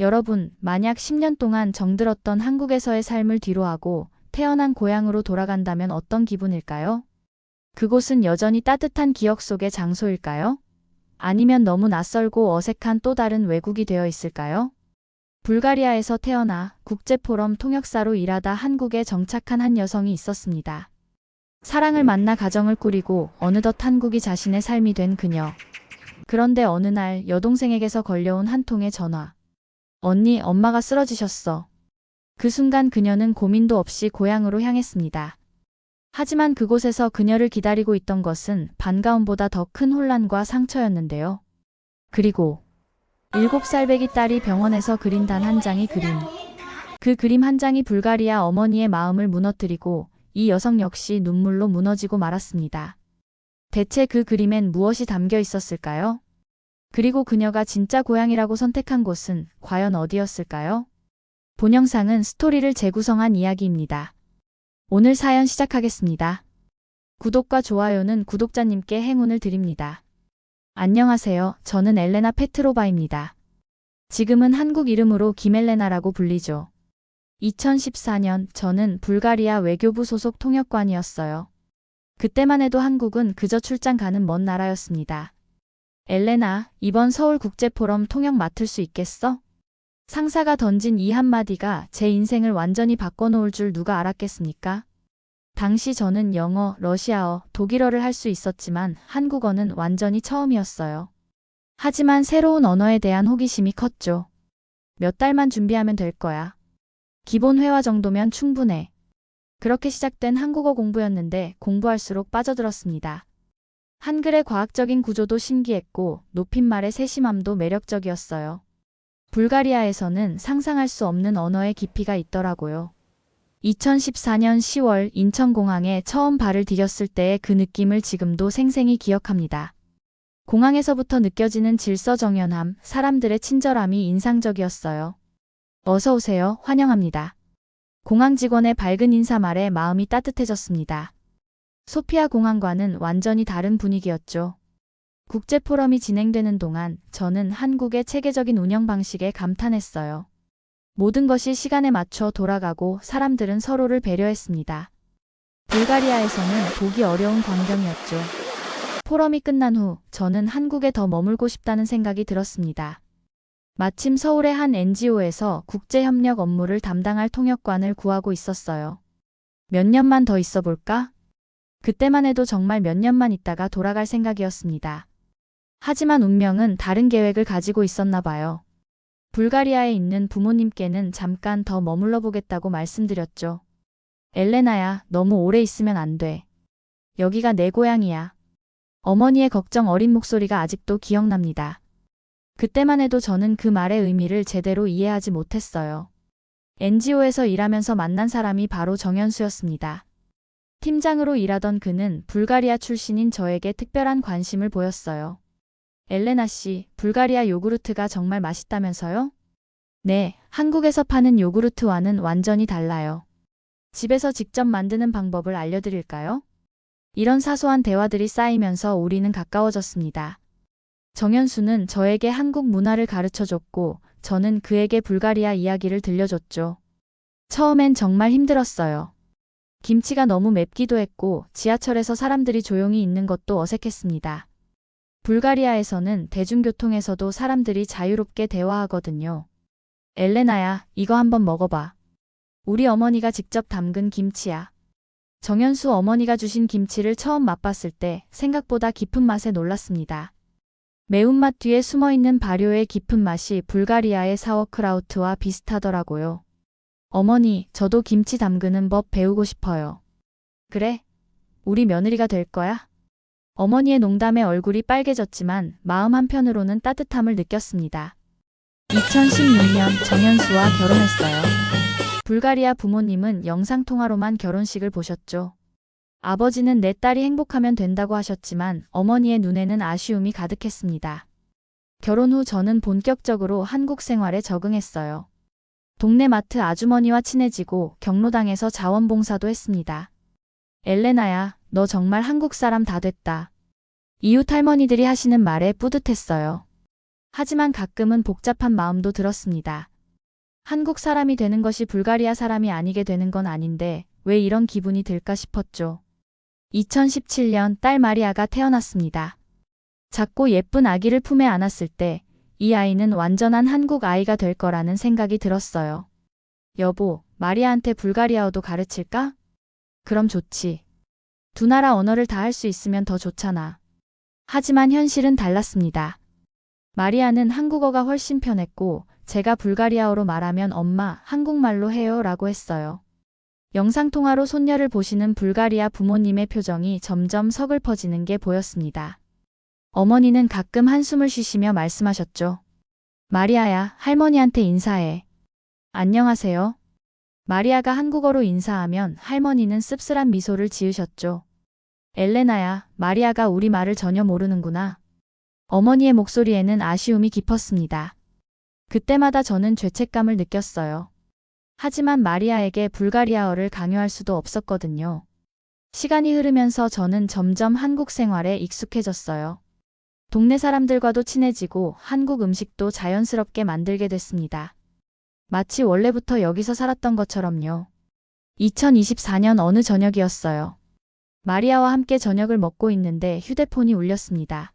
여러분, 만약 10년 동안 정들었던 한국에서의 삶을 뒤로하고 태어난 고향으로 돌아간다면 어떤 기분일까요? 그곳은 여전히 따뜻한 기억 속의 장소일까요? 아니면 너무 낯설고 어색한 또 다른 외국이 되어 있을까요? 불가리아에서 태어나 국제포럼 통역사로 일하다 한국에 정착한 한 여성이 있었습니다. 사랑을 만나 가정을 꾸리고 어느덧 한국이 자신의 삶이 된 그녀. 그런데 어느 날 여동생에게서 걸려온 한 통의 전화. 언니, 엄마가 쓰러지셨어. 그 순간 그녀는 고민도 없이 고향으로 향했습니다. 하지만 그곳에서 그녀를 기다리고 있던 것은 반가움보다 더 큰 혼란과 상처였는데요. 그리고 7살 배기 딸이 병원에서 그린 단 한 장의 그림. 그 그림 한 장이 불가리아 어머니의 마음을 무너뜨리고 이 여성 역시 눈물로 무너지고 말았습니다. 대체 그 그림엔 무엇이 담겨 있었을까요? 그리고 그녀가 진짜 고향이라고 선택한 곳은 과연 어디였을까요? 본 영상은 스토리를 재구성한 이야기입니다. 오늘 사연 시작하겠습니다. 구독과 좋아요는 구독자님께 행운을 드립니다. 안녕하세요. 저는 엘레나 페트로바입니다. 지금은 한국 이름으로 김엘레나라고 불리죠. 2014년 저는 불가리아 외교부 소속 통역관이었어요. 그때만 해도 한국은 그저 출장 가는 먼 나라였습니다. 엘레나, 이번 서울국제포럼 통역 맡을 수 있겠어? 상사가 던진 이 한마디가 제 인생을 완전히 바꿔놓을 줄 누가 알았겠습니까? 당시 저는 영어, 러시아어, 독일어를 할 수 있었지만 한국어는 완전히 처음이었어요. 하지만 새로운 언어에 대한 호기심이 컸죠. 몇 달만 준비하면 될 거야. 기본 회화 정도면 충분해. 그렇게 시작된 한국어 공부였는데 공부할수록 빠져들었습니다. 한글의 과학적인 구조도 신기했고 높임말의 세심함도 매력적이었어요. 불가리아에서는 상상할 수 없는 언어의 깊이가 있더라고요. 2014년 10월 인천공항에 처음 발을 디뎠을 때의 그 느낌을 지금도 생생히 기억합니다. 공항에서부터 느껴지는 질서 정연함, 사람들의 친절함이 인상적이었어요. 어서 오세요. 환영합니다. 공항 직원의 밝은 인사말에 마음이 따뜻해졌습니다. 소피아 공항과는 완전히 다른 분위기였죠. 국제 포럼이 진행되는 동안 저는 한국의 체계적인 운영 방식에 감탄했어요. 모든 것이 시간에 맞춰 돌아가고 사람들은 서로를 배려했습니다. 불가리아에서는 보기 어려운 광경이었죠. 포럼이 끝난 후 저는 한국에 더 머물고 싶다는 생각이 들었습니다. 마침 서울의 한 NGO에서 국제협력 업무를 담당할 통역관을 구하고 있었어요. 몇 년만 더 있어 볼까? 그때만 해도 정말 몇 년만 있다가 돌아갈 생각이었습니다. 하지만 운명은 다른 계획을 가지고 있었나 봐요. 불가리아에 있는 부모님께는 잠깐 더 머물러 보겠다고 말씀드렸죠. 엘레나야, 너무 오래 있으면 안 돼. 여기가 내 고향이야. 어머니의 걱정 어린 목소리가 아직도 기억납니다. 그때만 해도 저는 그 말의 의미를 제대로 이해하지 못했어요. NGO에서 일하면서 만난 사람이 바로 정현수였습니다. 팀장으로 일하던 그는 불가리아 출신인 저에게 특별한 관심을 보였어요. 엘레나 씨, 불가리아 요구르트가 정말 맛있다면서요? 네, 한국에서 파는 요구르트와는 완전히 달라요. 집에서 직접 만드는 방법을 알려드릴까요? 이런 사소한 대화들이 쌓이면서 우리는 가까워졌습니다. 정현수는 저에게 한국 문화를 가르쳐 줬고, 저는 그에게 불가리아 이야기를 들려줬죠. 처음엔 정말 힘들었어요. 김치가 너무 맵기도 했고, 지하철에서 사람들이 조용히 있는 것도 어색했습니다. 불가리아에서는 대중교통에서도 사람들이 자유롭게 대화하거든요. 엘레나야, 이거 한번 먹어봐. 우리 어머니가 직접 담근 김치야. 정현수 어머니가 주신 김치를 처음 맛봤을 때 생각보다 깊은 맛에 놀랐습니다. 매운맛 뒤에 숨어있는 발효의 깊은 맛이 불가리아의 사워크라우트와 비슷하더라고요. 어머니, 저도 김치 담그는 법 배우고 싶어요. 그래? 우리 며느리가 될 거야? 어머니의 농담에 얼굴이 빨개졌지만 마음 한편으로는 따뜻함을 느꼈습니다. 2016년 정현수와 결혼했어요. 불가리아 부모님은 영상통화로만 결혼식을 보셨죠. 아버지는 내 딸이 행복하면 된다고 하셨지만 어머니의 눈에는 아쉬움이 가득했습니다. 결혼 후 저는 본격적으로 한국 생활에 적응했어요. 동네 마트 아주머니와 친해지고 경로당에서 자원봉사도 했습니다. 엘레나야, 너 정말 한국 사람 다 됐다. 이웃 할머니들이 하시는 말에 뿌듯했어요. 하지만 가끔은 복잡한 마음도 들었습니다. 한국 사람이 되는 것이 불가리아 사람이 아니게 되는 건 아닌데 왜 이런 기분이 들까 싶었죠. 2017년 딸 마리아가 태어났습니다. 작고 예쁜 아기를 품에 안았을 때 이 아이는 완전한 한국 아이가 될 거라는 생각이 들었어요. 여보, 마리아한테 불가리아어도 가르칠까? 그럼 좋지. 두 나라 언어를 다 할 수 있으면 더 좋잖아. 하지만 현실은 달랐습니다. 마리아는 한국어가 훨씬 편했고 제가 불가리아어로 말하면 엄마 한국말로 해요 라고 했어요. 영상통화로 손녀를 보시는 불가리아 부모님의 표정이 점점 서글퍼지는 게 보였습니다. 어머니는 가끔 한숨을 쉬시며 말씀하셨죠. 마리아야, 할머니한테 인사해. 안녕하세요. 마리아가 한국어로 인사하면 할머니는 씁쓸한 미소를 지으셨죠. 엘레나야, 마리아가 우리 말을 전혀 모르는구나. 어머니의 목소리에는 아쉬움이 깊었습니다. 그때마다 저는 죄책감을 느꼈어요. 하지만 마리아에게 불가리아어를 강요할 수도 없었거든요. 시간이 흐르면서 저는 점점 한국 생활에 익숙해졌어요. 동네 사람들과도 친해지고 한국 음식도 자연스럽게 만들게 됐습니다. 마치 원래부터 여기서 살았던 것처럼요. 2024년 어느 저녁이었어요. 마리아와 함께 저녁을 먹고 있는데 휴대폰이 울렸습니다.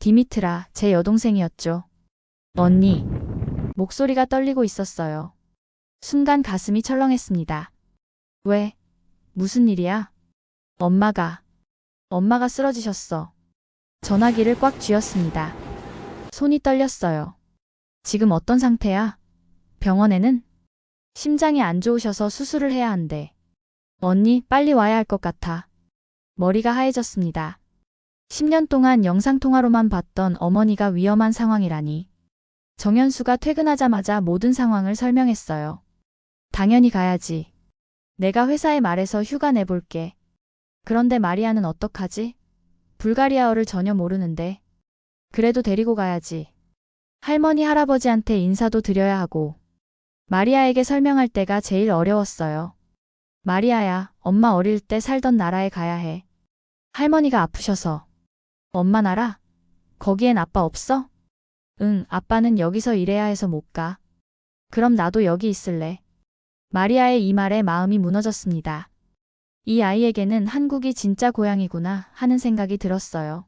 디미트라, 제 여동생이었죠. 언니. 목소리가 떨리고 있었어요. 순간 가슴이 철렁했습니다. 왜? 무슨 일이야? 엄마가. 엄마가 쓰러지셨어. 전화기를 꽉 쥐었습니다. 손이 떨렸어요. 지금 어떤 상태야? 병원에는? 심장이 안 좋으셔서 수술을 해야 한대. 언니, 빨리 와야 할 것 같아. 머리가 하얘졌습니다. 10년 동안 영상통화로만 봤던 어머니가 위험한 상황이라니. 정현수가 퇴근하자마자 모든 상황을 설명했어요. 당연히 가야지. 내가 회사에 말해서 휴가 내볼게. 그런데 마리아는 어떡하지? 불가리아어를 전혀 모르는데. 그래도 데리고 가야지. 할머니 할아버지한테 인사도 드려야 하고. 마리아에게 설명할 때가 제일 어려웠어요. 마리아야, 엄마 어릴 때 살던 나라에 가야 해. 할머니가 아프셔서. 엄마 나라? 거기엔 아빠 없어? 응, 아빠는 여기서 일해야 해서 못 가. 그럼 나도 여기 있을래. 마리아의 이 말에 마음이 무너졌습니다. 이 아이에게는 한국이 진짜 고향이구나 하는 생각이 들었어요.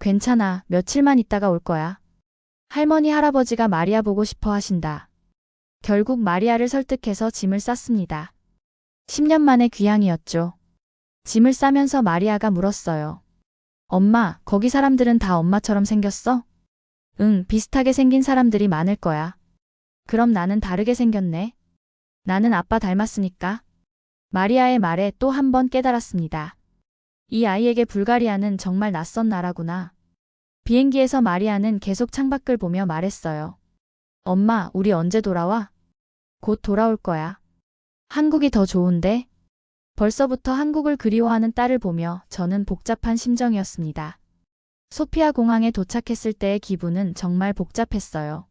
괜찮아, 며칠만 있다가 올 거야. 할머니 할아버지가 마리아 보고 싶어 하신다. 결국 마리아를 설득해서 짐을 쌌습니다. 10년 만에 귀향이었죠. 짐을 싸면서 마리아가 물었어요. 엄마, 거기 사람들은 다 엄마처럼 생겼어? 응, 비슷하게 생긴 사람들이 많을 거야. 그럼 나는 다르게 생겼네. 나는 아빠 닮았으니까. 마리아의 말에 또 한 번 깨달았습니다. 이 아이에게 불가리아는 정말 낯선 나라구나. 비행기에서 마리아는 계속 창밖을 보며 말했어요. 엄마, 우리 언제 돌아와? 곧 돌아올 거야. 한국이 더 좋은데? 벌써부터 한국을 그리워하는 딸을 보며 저는 복잡한 심정이었습니다. 소피아 공항에 도착했을 때의 기분은 정말 복잡했어요.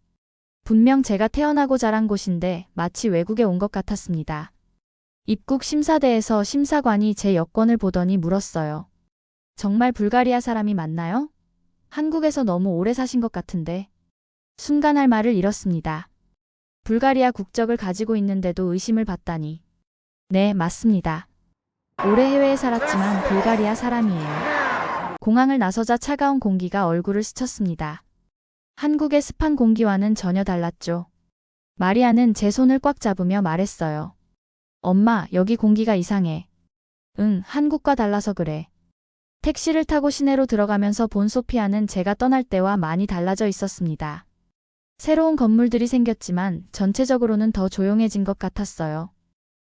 분명 제가 태어나고 자란 곳인데 마치 외국에 온 것 같았습니다. 입국 심사대에서 심사관이 제 여권을 보더니 물었어요. 정말 불가리아 사람이 맞나요? 한국에서 너무 오래 사신 것 같은데. 순간 할 말을 잃었습니다. 불가리아 국적을 가지고 있는데도 의심을 받다니. 네, 맞습니다. 오래 해외에 살았지만 불가리아 사람이에요. 공항을 나서자 차가운 공기가 얼굴을 스쳤습니다. 한국의 습한 공기와는 전혀 달랐죠. 마리아는 제 손을 꽉 잡으며 말했어요. 엄마, 여기 공기가 이상해. 응, 한국과 달라서 그래. 택시를 타고 시내로 들어가면서 본 소피아는 제가 떠날 때와 많이 달라져 있었습니다. 새로운 건물들이 생겼지만 전체적으로는 더 조용해진 것 같았어요.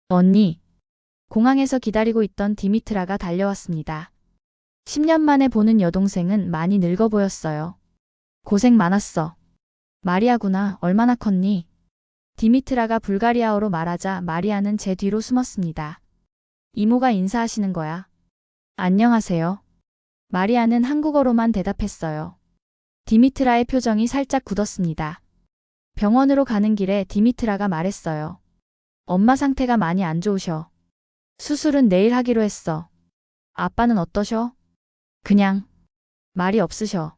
언니. 공항에서 기다리고 있던 디미트라가 달려왔습니다. 10년 만에 보는 여동생은 많이 늙어 보였어요. 고생 많았어. 마리아구나. 얼마나 컸니? 디미트라가 불가리아어로 말하자 마리아는 제 뒤로 숨었습니다. 이모가 인사하시는 거야. 안녕하세요. 마리아는 한국어로만 대답했어요. 디미트라의 표정이 살짝 굳었습니다. 병원으로 가는 길에 디미트라가 말했어요. 엄마 상태가 많이 안 좋으셔. 수술은 내일 하기로 했어. 아빠는 어떠셔? 그냥 말이 없으셔.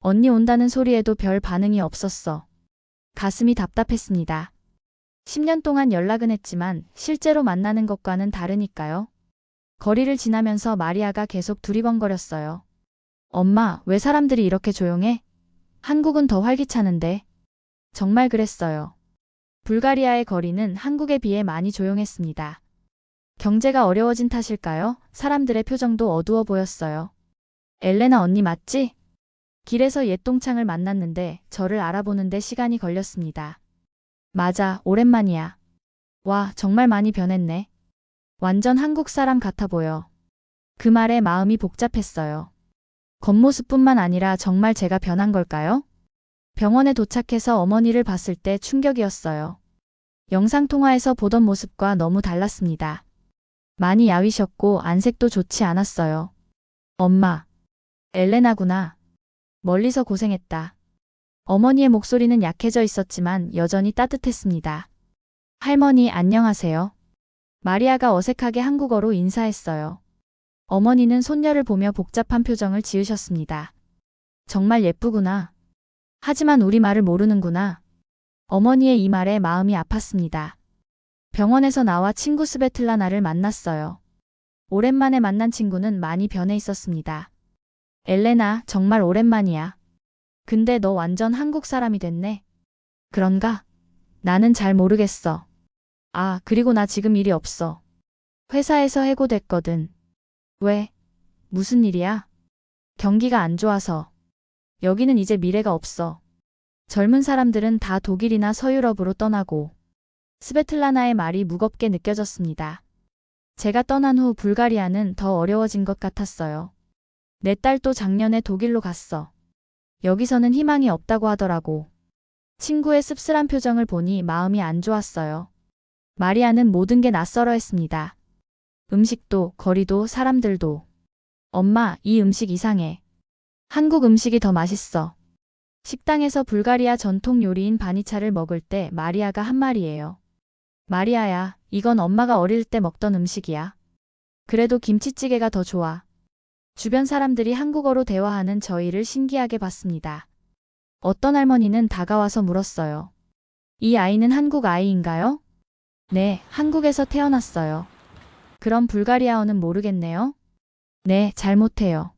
언니 온다는 소리에도 별 반응이 없었어. 가슴이 답답했습니다. 10년 동안 연락은 했지만 실제로 만나는 것과는 다르니까요. 거리를 지나면서 마리아가 계속 두리번거렸어요. 엄마, 왜 사람들이 이렇게 조용해? 한국은 더 활기차는데. 정말 그랬어요. 불가리아의 거리는 한국에 비해 많이 조용했습니다. 경제가 어려워진 탓일까요? 사람들의 표정도 어두워 보였어요. 엘레나 언니 맞지? 길에서 옛 동창을 만났는데 저를 알아보는데 시간이 걸렸습니다. 맞아, 오랜만이야. 와, 정말 많이 변했네. 완전 한국 사람 같아 보여. 그 말에 마음이 복잡했어요. 겉모습뿐만 아니라 정말 제가 변한 걸까요? 병원에 도착해서 어머니를 봤을 때 충격이었어요. 영상통화에서 보던 모습과 너무 달랐습니다. 많이 야위셨고 안색도 좋지 않았어요. 엄마. 엘레나구나. 멀리서 고생했다. 어머니의 목소리는 약해져 있었지만 여전히 따뜻했습니다. 할머니 안녕하세요. 마리아가 어색하게 한국어로 인사했어요. 어머니는 손녀를 보며 복잡한 표정을 지으셨습니다. 정말 예쁘구나. 하지만 우리 말을 모르는구나. 어머니의 이 말에 마음이 아팠습니다. 병원에서 나와 친구 스베틀라나를 만났어요. 오랜만에 만난 친구는 많이 변해 있었습니다. 엘레나, 정말 오랜만이야. 근데 너 완전 한국 사람이 됐네. 그런가? 나는 잘 모르겠어. 아, 그리고 나 지금 일이 없어. 회사에서 해고됐거든. 왜? 무슨 일이야? 경기가 안 좋아서. 여기는 이제 미래가 없어. 젊은 사람들은 다 독일이나 서유럽으로 떠나고. 스베틀라나의 말이 무겁게 느껴졌습니다. 제가 떠난 후 불가리아는 더 어려워진 것 같았어요. 내 딸도 작년에 독일로 갔어. 여기서는 희망이 없다고 하더라고. 친구의 씁쓸한 표정을 보니 마음이 안 좋았어요. 마리아는 모든 게 낯설어 했습니다. 음식도, 거리도, 사람들도. 엄마, 이 음식 이상해. 한국 음식이 더 맛있어. 식당에서 불가리아 전통 요리인 바니차를 먹을 때 마리아가 한 말이에요. 마리아야, 이건 엄마가 어릴 때 먹던 음식이야. 그래도 김치찌개가 더 좋아. 주변 사람들이 한국어로 대화하는 저희를 신기하게 봤습니다. 어떤 할머니는 다가와서 물었어요. 이 아이는 한국 아이인가요? 네, 한국에서 태어났어요. 그럼 불가리아어는 모르겠네요? 네, 잘 못해요.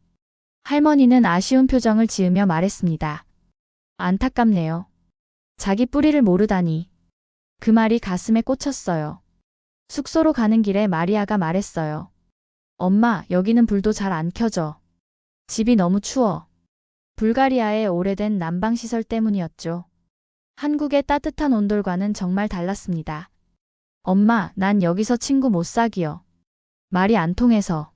할머니는 아쉬운 표정을 지으며 말했습니다. 안타깝네요. 자기 뿌리를 모르다니. 그 말이 가슴에 꽂혔어요. 숙소로 가는 길에 마리아가 말했어요. 엄마, 여기는 불도 잘 안 켜져. 집이 너무 추워. 불가리아의 오래된 난방시설 때문이었죠. 한국의 따뜻한 온돌과는 정말 달랐습니다. 엄마, 난 여기서 친구 못 사귀어. 말이 안 통해서.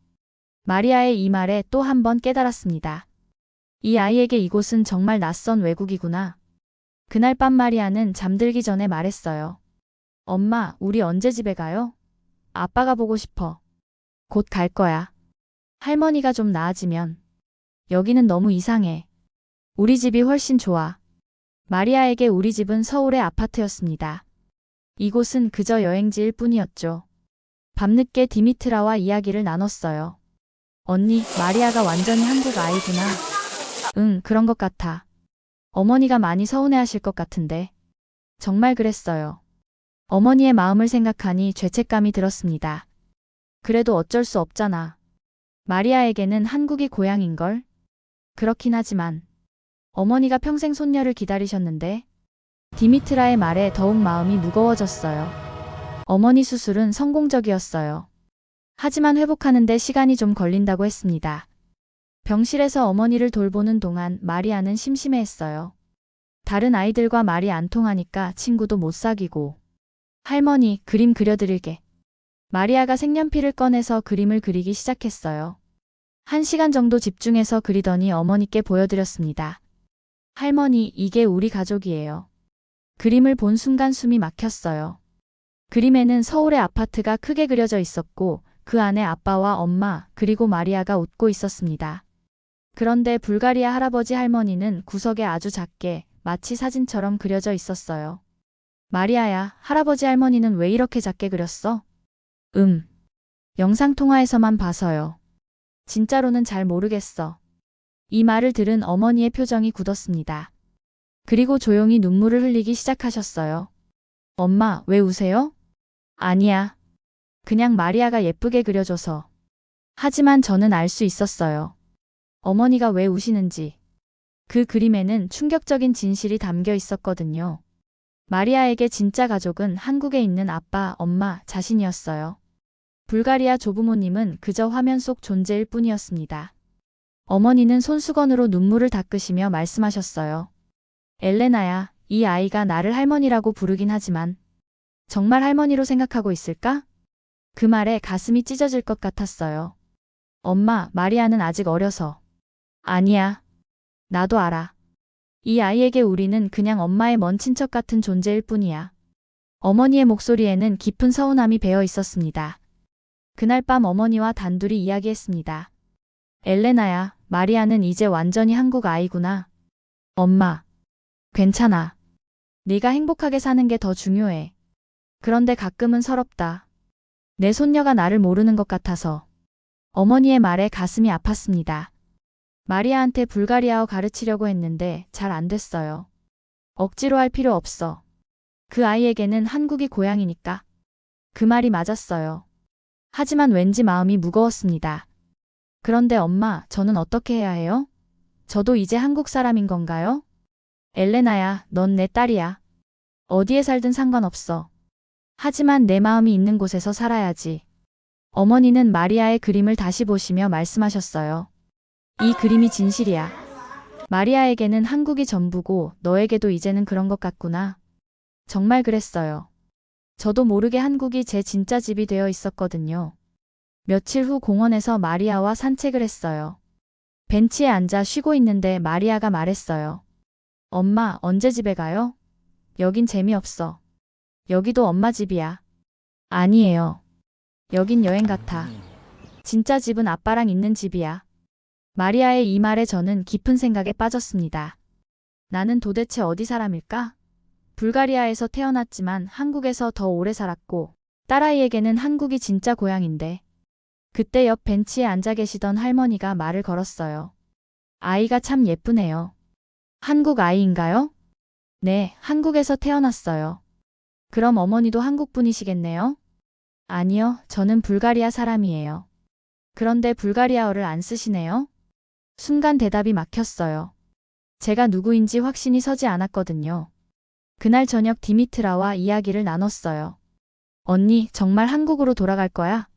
마리아의 이 말에 또 한 번 깨달았습니다. 이 아이에게 이곳은 정말 낯선 외국이구나. 그날 밤 마리아는 잠들기 전에 말했어요. 엄마, 우리 언제 집에 가요? 아빠가 보고 싶어. 곧 갈 거야. 할머니가 좀 나아지면. 여기는 너무 이상해. 우리 집이 훨씬 좋아. 마리아에게 우리 집은 서울의 아파트였습니다. 이곳은 그저 여행지일 뿐이었죠. 밤늦게 디미트라와 이야기를 나눴어요. 언니, 마리아가 완전히 한국 아이구나. 응, 그런 것 같아. 어머니가 많이 서운해 하실 것 같은데. 정말 그랬어요. 어머니의 마음을 생각하니 죄책감이 들었습니다. 그래도 어쩔 수 없잖아. 마리아에게는 한국이 고향인걸? 그렇긴 하지만. 어머니가 평생 손녀를 기다리셨는데. 디미트라의 말에 더욱 마음이 무거워졌어요. 어머니 수술은 성공적이었어요. 하지만 회복하는데 시간이 좀 걸린다고 했습니다. 병실에서 어머니를 돌보는 동안 마리아는 심심해했어요. 다른 아이들과 말이 안 통하니까 친구도 못 사귀고. 할머니, 그림 그려드릴게. 마리아가 색연필을 꺼내서 그림을 그리기 시작했어요. 한 시간 정도 집중해서 그리더니 어머니께 보여드렸습니다. 할머니, 이게 우리 가족이에요. 그림을 본 순간 숨이 막혔어요. 그림에는 서울의 아파트가 크게 그려져 있었고 그 안에 아빠와 엄마 그리고 마리아가 웃고 있었습니다. 그런데 불가리아 할아버지 할머니는 구석에 아주 작게 마치 사진처럼 그려져 있었어요. 마리아야, 할아버지 할머니는 왜 이렇게 작게 그렸어? 음. 영상통화에서만 봐서요. 진짜로는 잘 모르겠어. 이 말을 들은 어머니의 표정이 굳었습니다. 그리고 조용히 눈물을 흘리기 시작하셨어요. 엄마, 왜 우세요? 아니야. 그냥 마리아가 예쁘게 그려줘서. 하지만 저는 알 수 있었어요. 어머니가 왜 우시는지. 그 그림에는 충격적인 진실이 담겨 있었거든요. 마리아에게 진짜 가족은 한국에 있는 아빠, 엄마, 자신이었어요. 불가리아 조부모님은 그저 화면 속 존재일 뿐이었습니다. 어머니는 손수건으로 눈물을 닦으시며 말씀하셨어요. 엘레나야, 이 아이가 나를 할머니라고 부르긴 하지만 정말 할머니로 생각하고 있을까? 그 말에 가슴이 찢어질 것 같았어요. 엄마, 마리아는 아직 어려서. 아니야. 나도 알아. 이 아이에게 우리는 그냥 엄마의 먼 친척 같은 존재일 뿐이야. 어머니의 목소리에는 깊은 서운함이 배어 있었습니다. 그날 밤 어머니와 단둘이 이야기했습니다. 엘레나야, 마리아는 이제 완전히 한국 아이구나. 엄마. 괜찮아. 네가 행복하게 사는 게 더 중요해. 그런데 가끔은 서럽다. 내 손녀가 나를 모르는 것 같아서. 어머니의 말에 가슴이 아팠습니다. 마리아한테 불가리아어 가르치려고 했는데 잘 안 됐어요. 억지로 할 필요 없어. 그 아이에게는 한국이 고향이니까. 그 말이 맞았어요. 하지만 왠지 마음이 무거웠습니다. 그런데 엄마, 저는 어떻게 해야 해요? 저도 이제 한국 사람인 건가요? 엘레나야, 넌 내 딸이야. 어디에 살든 상관없어. 하지만 내 마음이 있는 곳에서 살아야지. 어머니는 마리아의 그림을 다시 보시며 말씀하셨어요. 이 그림이 진실이야. 마리아에게는 한국이 전부고 너에게도 이제는 그런 것 같구나. 정말 그랬어요. 저도 모르게 한국이 제 진짜 집이 되어 있었거든요. 며칠 후 공원에서 마리아와 산책을 했어요. 벤치에 앉아 쉬고 있는데 마리아가 말했어요. 엄마, 언제 집에 가요? 여긴 재미없어. 여기도 엄마 집이야. 아니에요. 여긴 여행 같아. 진짜 집은 아빠랑 있는 집이야. 마리아의 이 말에 저는 깊은 생각에 빠졌습니다. 나는 도대체 어디 사람일까? 불가리아에서 태어났지만 한국에서 더 오래 살았고, 딸아이에게는 한국이 진짜 고향인데. 그때 옆 벤치에 앉아 계시던 할머니가 말을 걸었어요. 아이가 참 예쁘네요. 한국 아이인가요? 네, 한국에서 태어났어요. 그럼 어머니도 한국 분이시겠네요? 아니요, 저는 불가리아 사람이에요. 그런데 불가리아어를 안 쓰시네요? 순간 대답이 막혔어요. 제가 누구인지 확신이 서지 않았거든요. 그날 저녁 디미트라와 이야기를 나눴어요. 언니, 정말 한국으로 돌아갈 거야?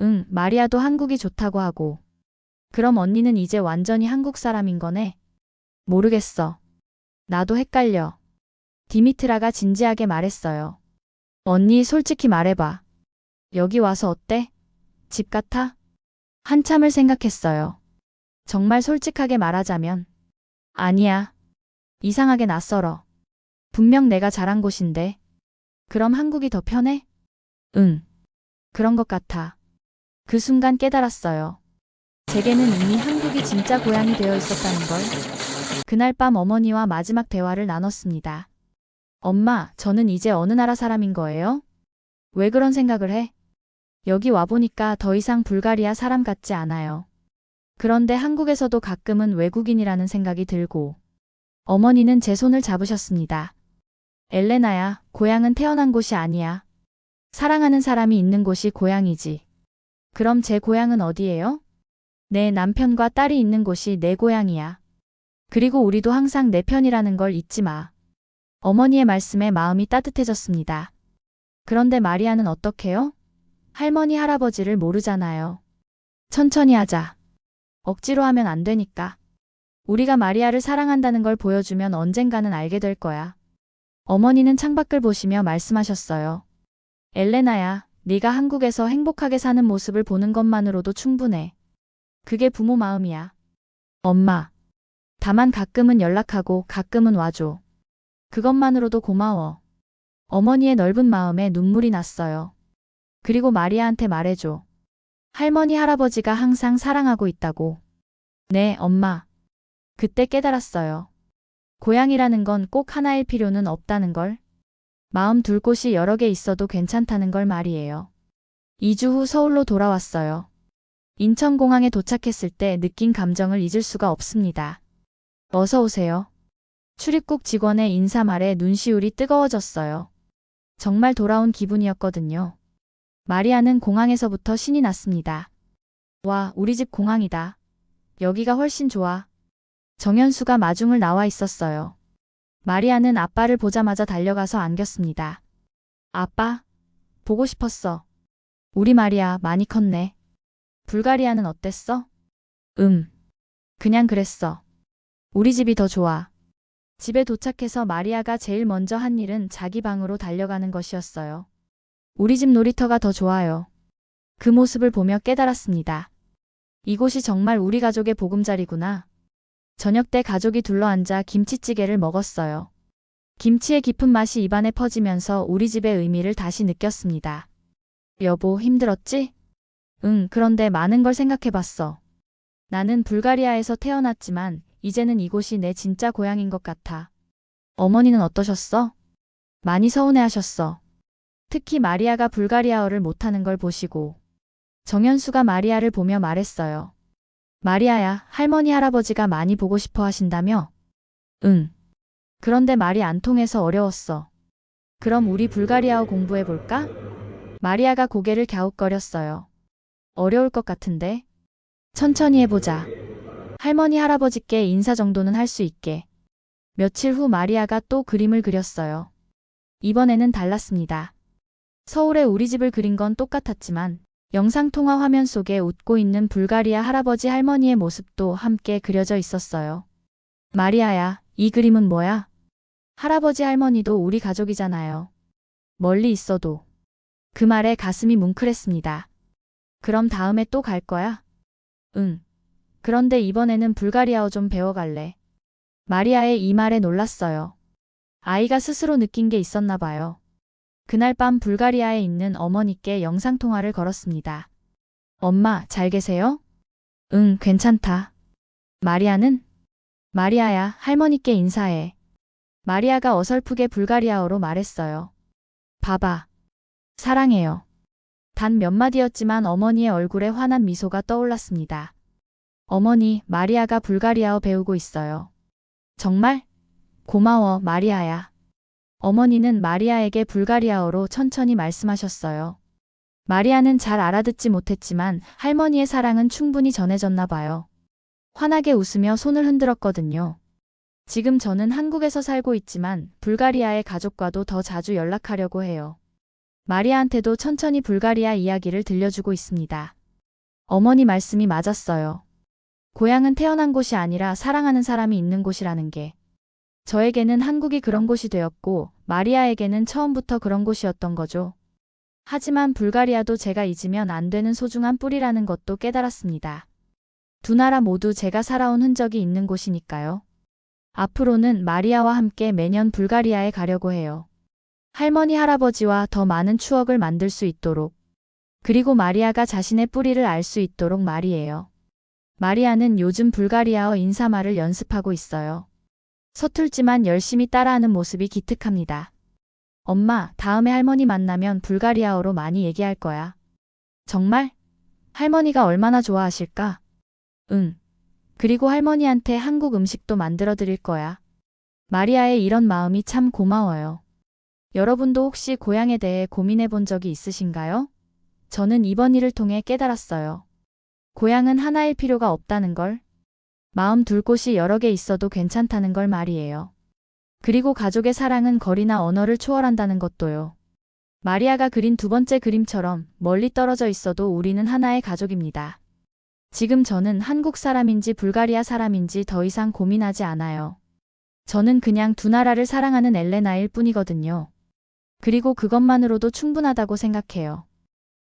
응, 마리아도 한국이 좋다고 하고. 그럼 언니는 이제 완전히 한국 사람인 거네? 모르겠어. 나도 헷갈려. 디미트라가 진지하게 말했어요. 언니 솔직히 말해봐. 여기 와서 어때? 집 같아? 한참을 생각했어요. 정말 솔직하게 말하자면. 아니야. 이상하게 낯설어. 분명 내가 자란 곳인데. 그럼 한국이 더 편해? 응. 그런 것 같아. 그 순간 깨달았어요. 제게는 이미 한국이 진짜 고향이 되어 있었다는 걸. 그날 밤 어머니와 마지막 대화를 나눴습니다. 엄마, 저는 이제 어느 나라 사람인 거예요? 왜 그런 생각을 해? 여기 와보니까 더 이상 불가리아 사람 같지 않아요. 그런데 한국에서도 가끔은 외국인이라는 생각이 들고. 어머니는 제 손을 잡으셨습니다. 엘레나야, 고향은 태어난 곳이 아니야. 사랑하는 사람이 있는 곳이 고향이지. 그럼 제 고향은 어디예요? 내 남편과 딸이 있는 곳이 내 고향이야. 그리고 우리도 항상 내 편이라는 걸 잊지 마. 어머니의 말씀에 마음이 따뜻해졌습니다. 그런데 마리아는 어떡해요? 할머니 할아버지를 모르잖아요. 천천히 하자. 억지로 하면 안 되니까. 우리가 마리아를 사랑한다는 걸 보여주면 언젠가는 알게 될 거야. 어머니는 창밖을 보시며 말씀하셨어요. 엘레나야, 네가 한국에서 행복하게 사는 모습을 보는 것만으로도 충분해. 그게 부모 마음이야. 엄마. 다만 가끔은 연락하고 가끔은 와줘. 그것만으로도 고마워. 어머니의 넓은 마음에 눈물이 났어요. 그리고 마리아한테 말해줘. 할머니 할아버지가 항상 사랑하고 있다고. 네, 엄마. 그때 깨달았어요. 고향이라는 건 꼭 하나일 필요는 없다는 걸. 마음 둘 곳이 여러 개 있어도 괜찮다는 걸 말이에요. 2주 후 서울로 돌아왔어요. 인천공항에 도착했을 때 느낀 감정을 잊을 수가 없습니다. 어서 오세요. 출입국 직원의 인사 말에 눈시울이 뜨거워졌어요. 정말 돌아온 기분이었거든요. 마리아는 공항에서부터 신이 났습니다. 와, 우리 집 공항이다. 여기가 훨씬 좋아. 정현수가 마중을 나와 있었어요. 마리아는 아빠를 보자마자 달려가서 안겼습니다. 아빠, 보고 싶었어. 우리 마리아 많이 컸네. 불가리아는 어땠어? 음, 그냥 그랬어. 우리 집이 더 좋아. 집에 도착해서 마리아가 제일 먼저 한 일은 자기 방으로 달려가는 것이었어요. 우리 집 놀이터가 더 좋아요. 그 모습을 보며 깨달았습니다. 이곳이 정말 우리 가족의 보금자리구나. 저녁 때 가족이 둘러앉아 김치찌개를 먹었어요. 김치의 깊은 맛이 입안에 퍼지면서 우리 집의 의미를 다시 느꼈습니다. 여보, 힘들었지? 응, 그런데 많은 걸 생각해봤어. 나는 불가리아에서 태어났지만 이제는 이곳이 내 진짜 고향인 것 같아. 어머니는 어떠셨어? 많이 서운해하셨어. 특히 마리아가 불가리아어를 못하는 걸 보시고. 정현수가 마리아를 보며 말했어요. 마리아야, 할머니 할아버지가 많이 보고 싶어 하신다며? 응. 그런데 말이 안 통해서 어려웠어. 그럼 우리 불가리아어 공부해 볼까? 마리아가 고개를 갸웃거렸어요. 어려울 것 같은데. 천천히 해보자. 할머니 할아버지께 인사 정도는 할 수 있게. 며칠 후 마리아가 또 그림을 그렸어요. 이번에는 달랐습니다. 서울의 우리 집을 그린 건 똑같았지만 영상통화 화면 속에 웃고 있는 불가리아 할아버지 할머니의 모습도 함께 그려져 있었어요. 마리아야, 이 그림은 뭐야? 할아버지 할머니도 우리 가족이잖아요. 멀리 있어도. 그 말에 가슴이 뭉클했습니다. 그럼 다음에 또 갈 거야? 응. 그런데 이번에는 불가리아어 좀 배워갈래. 마리아의 이 말에 놀랐어요. 아이가 스스로 느낀 게 있었나 봐요. 그날 밤 불가리아에 있는 어머니께 영상통화를 걸었습니다. 엄마, 잘 계세요? 응, 괜찮다. 마리아는? 마리아야, 할머니께 인사해. 마리아가 어설프게 불가리아어로 말했어요. 봐봐. 사랑해요. 단 몇 마디였지만 어머니의 얼굴에 환한 미소가 떠올랐습니다. 어머니, 마리아가 불가리아어 배우고 있어요. 정말? 고마워, 마리아야. 어머니는 마리아에게 불가리아어로 천천히 말씀하셨어요. 마리아는 잘 알아듣지 못했지만 할머니의 사랑은 충분히 전해졌나 봐요. 환하게 웃으며 손을 흔들었거든요. 지금 저는 한국에서 살고 있지만 불가리아의 가족과도 더 자주 연락하려고 해요. 마리아한테도 천천히 불가리아 이야기를 들려주고 있습니다. 어머니 말씀이 맞았어요. 고향은 태어난 곳이 아니라 사랑하는 사람이 있는 곳이라는 게. 저에게는 한국이 그런 곳이 되었고 마리아에게는 처음부터 그런 곳이었던 거죠. 하지만 불가리아도 제가 잊으면 안 되는 소중한 뿌리라는 것도 깨달았습니다. 두 나라 모두 제가 살아온 흔적이 있는 곳이니까요. 앞으로는 마리아와 함께 매년 불가리아에 가려고 해요. 할머니 할아버지와 더 많은 추억을 만들 수 있도록 그리고 마리아가 자신의 뿌리를 알 수 있도록 말이에요. 마리아는 요즘 불가리아어 인사말을 연습하고 있어요. 서툴지만 열심히 따라하는 모습이 기특합니다. 엄마, 다음에 할머니 만나면 불가리아어로 많이 얘기할 거야. 정말? 할머니가 얼마나 좋아하실까? 응. 그리고 할머니한테 한국 음식도 만들어 드릴 거야. 마리아의 이런 마음이 참 고마워요. 여러분도 혹시 고향에 대해 고민해 본 적이 있으신가요? 저는 이번 일을 통해 깨달았어요. 고향은 하나일 필요가 없다는 걸. 마음 둘 곳이 여러 개 있어도 괜찮다는 걸 말이에요. 그리고 가족의 사랑은 거리나 언어를 초월한다는 것도요. 마리아가 그린 두 번째 그림처럼 멀리 떨어져 있어도 우리는 하나의 가족입니다. 지금 저는 한국 사람인지 불가리아 사람인지 더 이상 고민하지 않아요. 저는 그냥 두 나라를 사랑하는 엘레나일 뿐이거든요. 그리고 그것만으로도 충분하다고 생각해요.